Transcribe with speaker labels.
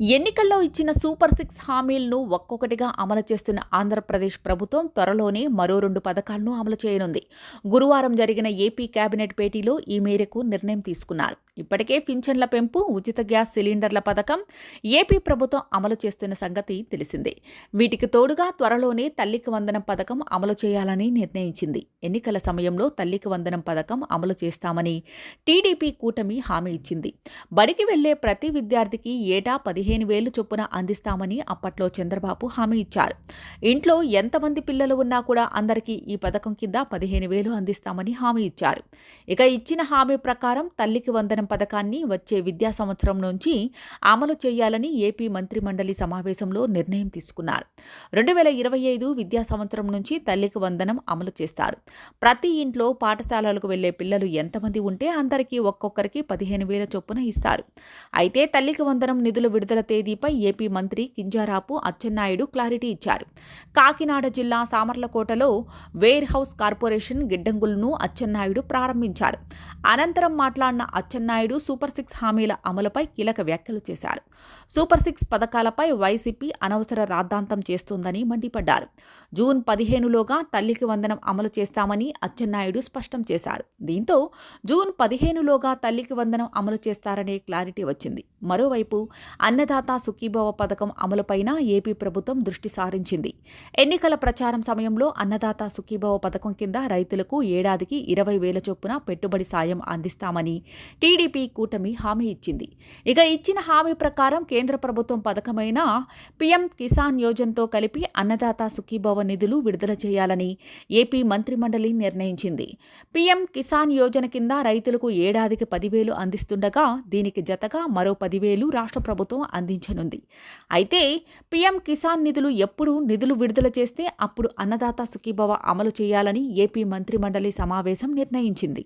Speaker 1: ఎన్నికల్లో ఇచ్చిన super six హామీలను ఒక్కొక్కటిగా అమలు చేస్తున్న ఆంధ్రప్రదేశ్ ప్రభుత్వం త్వరలోనే మరో రెండు పథకాలను అమలు చేయనుంది. గురువారం జరిగిన ఏపీ కేబినెట్ భేటీలో ఈ మేరకు నిర్ణయం తీసుకున్నారు. ఇప్పటికే పింఛన్ల పెంపు ఉచిత గ్యాస్ సిలిండర్ల పథకం ఏపీ ప్రభుత్వం అమలు చేస్తున్న సంగతి తెలిసిందే. వీటికి తోడుగా త్వరలోనే తల్లికి వందనం పథకం అమలు చేయాలని నిర్ణయించింది. ఎన్నికల సమయంలో తల్లికి వందనం పథకం అమలు చేస్తామని టీడీపీ కూటమి హామీ ఇచ్చింది. బడికి వెళ్ళే ప్రతి విద్యార్థికి ఏటా పదిహేను వేలు చొప్పున అందిస్తామని అప్పట్లో చంద్రబాబు హామీ ఇచ్చారు. ఇంట్లో ఎంతమంది పిల్లలు ఉన్నా కూడా అందరికీ ఈ పథకం కింద పదిహేను వేలు అందిస్తామని హామీ ఇచ్చారు. ఇక ఇచ్చిన హామీ ప్రకారం తల్లికి వందనం పథకాన్ని వచ్చే విద్యా సంవత్సరం నుంచి అమలు చేయాలని ఏపీ మంత్రిమండలి సమావేశంలో నిర్ణయం తీసుకున్నారు. రెండు వేల ఇరవై ఐదు విద్యా సంవత్సరం నుంచి తల్లికి వందనం అమలు చేస్తారు. ప్రతి ఇంట్లో పాఠశాలలకు వెళ్ళే పిల్లలు ఎంతమంది ఉంటే అందరికీ ఒక్కొక్కరికి పదిహేను వేల చొప్పున ఇస్తారు. అయితే తల్లికి వందనం నిధుల విడుదల తేదీపై ఏపీ మంత్రి కింజారాపు అచ్చెన్నాయుడు క్లారిటీ ఇచ్చారు. కాకినాడ జిల్లా సామర్లకోటలో వేర్ హౌస్ కార్పొరేషన్ గిడ్డంగులను అచ్చెన్నాయుడు ప్రారంభించారు. అనంతరం మాట్లాడిన అచ్చెన్నాయుడు నాయుడు సూపర్ సిక్స్ హామీల అమలుపై కీలక వ్యాఖ్యలు చేశారు. సూపర్ సిక్స్ పథకాలపై వైసీపీ అనవసర రాద్ధాంతం చేస్తోందని మండిపడ్డారు. జూన్ పదిహేనులోగా తల్లికి వందనం అమలు చేస్తామని అచ్చెన్నాయుడు స్పష్టం చేశారు. దీంతో జూన్ పదిహేనులోగా తల్లికి వందనం అమలు చేస్తారనే క్లారిటీ వచ్చింది. మరోవైపు అన్నదాత సుఖీభవ పథకం అమలుపైన ఏపీ ప్రభుత్వం దృష్టి సారించింది. ఎన్నికల ప్రచారం సమయంలో అన్నదాత సుఖీభవ పథకం కింద రైతులకు ఏడాదికి ఇరవై వేల చొప్పున పెట్టుబడి సాయం అందిస్తామని టీడీపీ కూటమి హామీ ఇచ్చింది. ఇక ఇచ్చిన హామీ ప్రకారం కేంద్ర ప్రభుత్వం పథకమైన పీఎం కిసాన్ యోజనతో కలిపి అన్నదాత సుఖీభవ నిధులు విడుదల చేయాలని ఏపీ మంత్రిమండలి నిర్ణయించింది. పీఎం కిసాన్ యోజన కింద రైతులకు ఏడాదికి పదివేలు అందిస్తుండగా దీనికి జతగా మరో పది పదివేలు రాష్ట్ర ప్రభుత్వం అందించనుంది. అయితే పీఎం కిసాన్ నిధులు ఎప్పుడు నిధులు విడుదల చేస్తే అప్పుడు అన్నదాత సుఖీభవ అమలు చేయాలని ఏపీ మంత్రిమండలి సమావేశం నిర్ణయించింది.